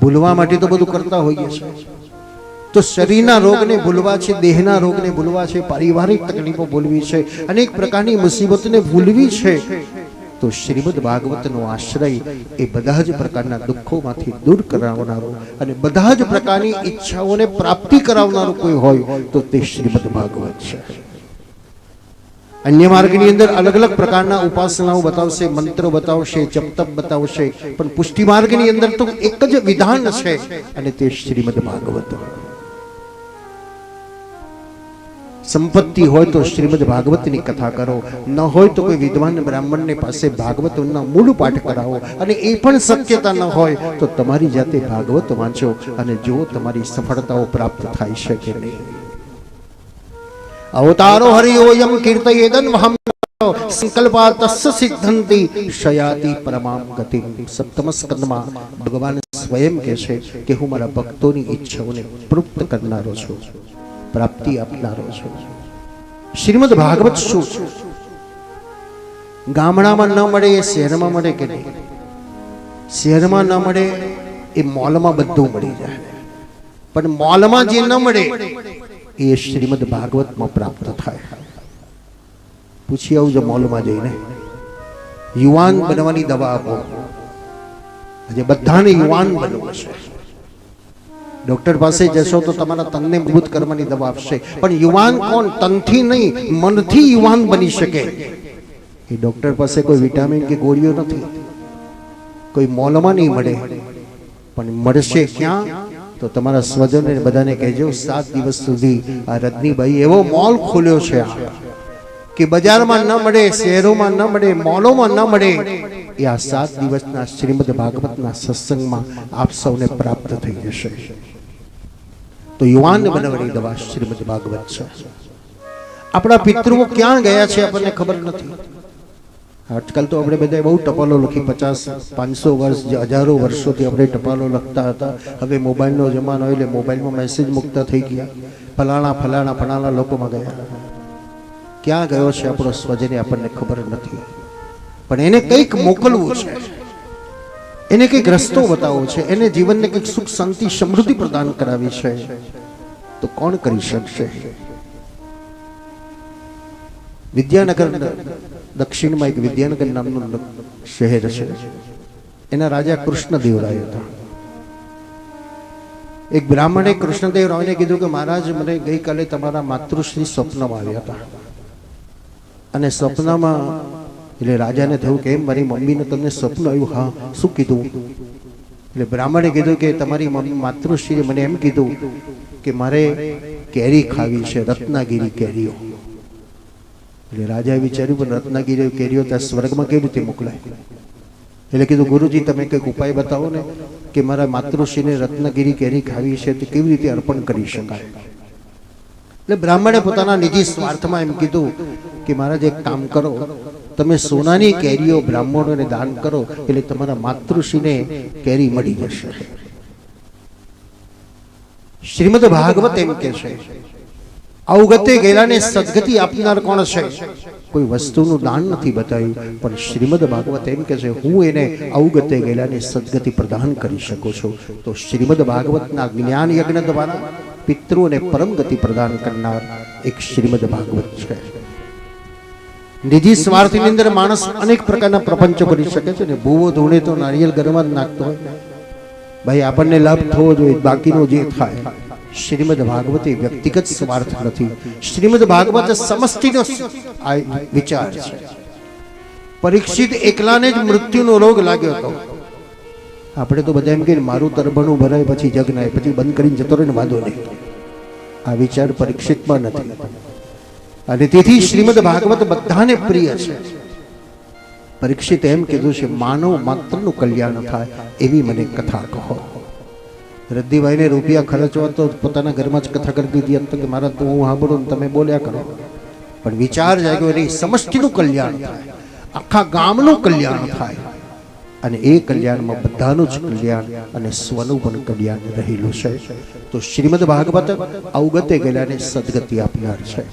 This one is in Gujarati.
ભૂલવા માટે તો બધું કરતા હોઈએ છીએ. તો શરીરના રોગને ભૂલવા છે, દેહના રોગને ભૂલવા છે, પારિવારિક તકલીફો ભૂલવી છે, અનેક પ્રકારની મુસીબતને ભૂલવી છે, તો શ્રીમદ ભાગવતનો આશ્રય એ બધા જ પ્રકારના દુઃખોમાંથી દૂર કરાવનારો અને બધા જ પ્રકારની ઈચ્છાઓને પ્રાપ્તિ કરાવનારું કોઈ હોય, તો તે શ્રીમદ ભાગવત છે. અન્ય માર્ગની અંદર અલગ અલગ પ્રકારના ઉપાસનાઓ બતાવશે, મંત્રો બતાવશે, જપતપ બતાવશે, પણ પુષ્ટિ માર્ગની અંદર તો એક જ વિધાન છે, અને તે શ્રીમદ ભાગવત. સંપત્તિ હોય તો શ્રીમદ ભાગવતની કથા કરો, ન હોય તો કોઈ વિદ્વાન બ્રાહ્મણને પાસે ભાગવતના મૂળ પાઠ કરાવો, અને એ પણ શક્યતા ન હોય, તો તમારી જાતે ભાગવત વાંચો, અને જો તમારી સફળતાઓ પ્રાપ્ત થાય છે કે નહીં. અવતારો હરિયોયમ કીર્તયેદન વહમ સંકલ્પા તસ્ય સિદ્ધંતિ શયાતિ પરમામ સપ્તમ ભગવાન સ્વયં કહે છે કે હું મારા ભક્તોની ઈચ્છાઓને પ્રુપ્ત કરનારો છું પ્રાપ્તિ આપનારો છું શ્રીમદ ભાગવત શું ગામડામાં ન મળે એ શહેરમાં મળે કે નહીં શહેરમાં ન મળે એ મોલમાં બધું મળી જાય પણ મોલમાં જે ન મળે એ શ્રીમદ ભાગવતમાં પ્રાપ્ત થાય. પૂછી આવજો મોલમાં જઈને. યુવાન બનવાની દવા આપો. આજે બધાને યુવાન બનવું છે. ડોક્ટર પાસે જશો તો તમારા તનને મજબૂત કરવાની દવા આપશે. પણ યુવાન કોણ? તનથી નહીં, મનથી યુવાન બની શકે. એ ડોક્ટર પાસે કોઈ વિટામિન કે ગોળીઓ નથી. કોઈ મોલમાં નહીં મળે. પણ મળશે ક્યાં? તો તમારા સ્વજનને બધાને કહેજો, સાત દિવસ સુધી આ રજનીભાઈ એવો મોલ ખોલ્યો છે કે બજારમાં ન મળે, શહેરોમાં ન મળે, મોલોમાં ન મળે. એ આ સાત દિવસના શ્રીમદ ભાગવતના સત્સંગમાં આપ સૌને પ્રાપ્ત થઈ જશે. તો યુવાન બનાવવાની દવા શ્રીમદ ભાગવત છે. આપણા પિતૃઓ ક્યાં ગયા છે આપણને ખબર નથી. આજકાલ તો આપણે બધા બહુ ટપાલો લખી, પચાસ, પાંચસો વર્ષ હજારો વર્ષોથી આપણે ટપાલો લખતા હતા. હવે મોબાઈલનો જમાનો એટલે મોબાઈલમાં મેસેજ મૂકતા થઈ ગયા. ફલાણા ફલાણા ફલાણા લોકોમાં ગયા. ક્યાં ગયો છે આપણો સ્વજને આપણને ખબર નથી. પણ એને કંઈક મોકલવું છે. એને કંઈક રસ્તો બતાવવો છે. એને જીવનને કંઈક સુખ, શાંતિ, સમૃદ્ધિ પ્રદાન કરાવી છે. તો કોણ કરી શકશે? વિદ્યાનગર દક્ષિણમાં એક વિદ્યાનગર નામનું શહેર છે. એના રાજા કૃષ્ણદેવરાય હતા. એક બ્રાહ્મણે કૃષ્ણદેવ રાયને કીધું કે મહારાજ, મને ગઈકાલે તમારા માતૃશ્રી સ્વપ્નમાં આવ્યા હતા. અને સ્વપ્નમાં, એટલે રાજાને થયું કે એમ, મારી મમ્મીને તમને સ્વપ્ન આવ્યું. હા, શું કીધું? એટલે બ્રાહ્મણે કીધું કે તમારી માતૃશ્રીએ મને એમ કીધું કે મારે કેરી ખાવી છે, રત્નાગીરી કેરીઓ. એટલે રાજાએ વિચાર્યું પણ રત્નાગીરી કેરીઓ ત્યાં સ્વર્ગમાં કેવી રીતે મોકલાય? એટલે કીધું, ગુરુજી, તમે કંઈક ઉપાય બતાવો ને કે મારા માતૃશ્રીને રત્નગીરી કેરી ખાવી છે તે કેવી રીતે અર્પણ કરી શકાય? એટલે બ્રાહ્મણે પોતાના નિજી સ્વાર્થમાં એમ કીધું કે, મહારાજ, એક કામ કરો. તમે સોનાની કેરીઓ બ્રાહ્મણોને દાન કરો, એટલે તમારા માતૃશ્રીને કેરી મળી જશે. શ્રીમદ ભાગવત એમ કે છે અવગતે ગયેલાને સદગતિ આપનાર કોણ છે? કોઈ વસ્તુનું દાન નથી બતાવ્યું પણ શ્રીમદ ભાગવત એમ કે છે હું એને અવગતે ગયેલાને સદગતિ પ્રદાન કરી શકું છું. તો શ્રીમદ ભાગવતના જ્ઞાન યજ્ઞ દ્વારા પિતૃને પરમ ગતિ પ્રદાન કરનાર એક શ્રીમદ ભાગવત છે. નિજી સ્વાર્થની અંદર માણસ અનેક પ્રકારના પ્રપંચો કરી શકે છે ને ભૂવો ધૂણે તો નારિયેલ ગરમમાં જ નાખતો હોય. ભાઈ આપણને લાભ થવો જોઈએ બાકીનો જે થાય. શ્રીમદ ભાગવત એ વ્યક્તિગત સ્વાર્થ નથી. શ્રીમદ ભાગવત સમષ્ટિનો વિચાર છે. પરીક્ષિત એકલાને જ મૃત્યુનો રોગ લાગ્યો હતો. આપણે તો બધા એમ કે મારું તરબણું ભરાય પછી જગનાય પછી બંધ કરીને જતો રહે વાંધો નહીં. આ વિચાર પરીક્ષિતમાં નથી. અને તેથી શ્રીમદ ભાગવત બધાને પ્રિય છે. પરીક્ષિત એમ કીધું છે, માનવ માત્રનું કલ્યાણ થાય એવી મને કથા કહો. રદ્દીભાઈને રૂપિયા ખર્ચવા તો પોતાના ઘરમાં જ કથા કરી દીધી હતી કે મારા તો હું સાંભળું તમે બોલ્યા કરો. પણ વિચાર જાગ્યો એની સમષ્ટિનું કલ્યાણ થાય, આખા ગામનું કલ્યાણ થાય. અને એ કલ્યાણમાં બધાનું જ કલ્યાણ અને સ્વનું પણ કલ્યાણ રહેલું છે. તો શ્રીમદ ભાગવત અવગતે ગયેલાને સદગતિ આપનાર છે.